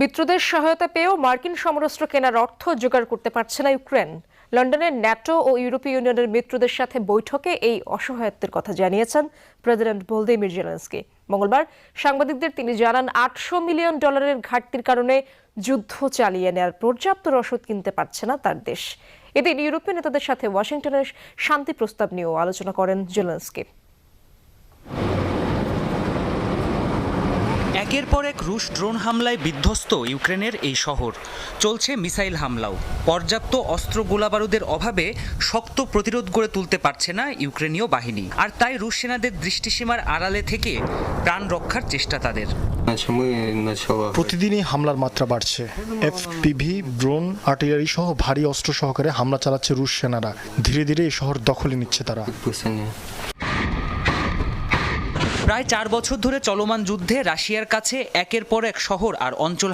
মিত্রদের সহায়তা পেয়েও মার্কিন সমরাস্ত্র কেনার অর্থ জোগাড় করতে পারছে না ইউক্রেন। লন্ডনের ন্যাটো ও ইউরোপীয় ইউনিয়নের মিত্রদের সাথে বৈঠকে এই অসহায়ত্বের কথা জানিয়েছেন প্রেসিডেন্ট ভোলদিমির জেলেন্সকি। মঙ্গলবার সাংবাদিকদের তিনি জানান, আটশো মিলিয়ন ডলারের ঘাটতির কারণে যুদ্ধ চালিয়ে নেয়ার পর্যাপ্ত রসদ কিনতে পারছে না তার দেশ। এদিন ইউরোপীয় নেতাদের সাথে ওয়াশিংটনের শান্তি প্রস্তাব নিয়েও আলোচনা করেন জেলেন্সকি। একের পর এক রুশ ড্রোন হামলায় বিধ্বস্ত ইউক্রেনের এই শহর। চলছে মিসাইল হামলাও। পর্যাপ্ত অস্ত্র গোলাবারুদের অভাবে শক্ত প্রতিরোধ গড়ে তুলতে পারছে না ইউক্রেনীয় বাহিনী। আর তাই রুশ সেনাদের দৃষ্টিসীমার আড়ালে থেকে প্রাণ রক্ষার চেষ্টা তাদের। প্রতিদিনই হামলার মাত্রা বাড়ছে। এফপিভি ড্রোন আর্টিলারি সহ ভারী অস্ত্র সহকারে হামলা চালাচ্ছে রুশ সেনারা। ধীরে ধীরে এই শহর দখলে নিচ্ছে তারা। প্রায় চার বছর ধরে চলমান যুদ্ধে রাশিয়ার কাছে একের পর এক শহর আর অঞ্চল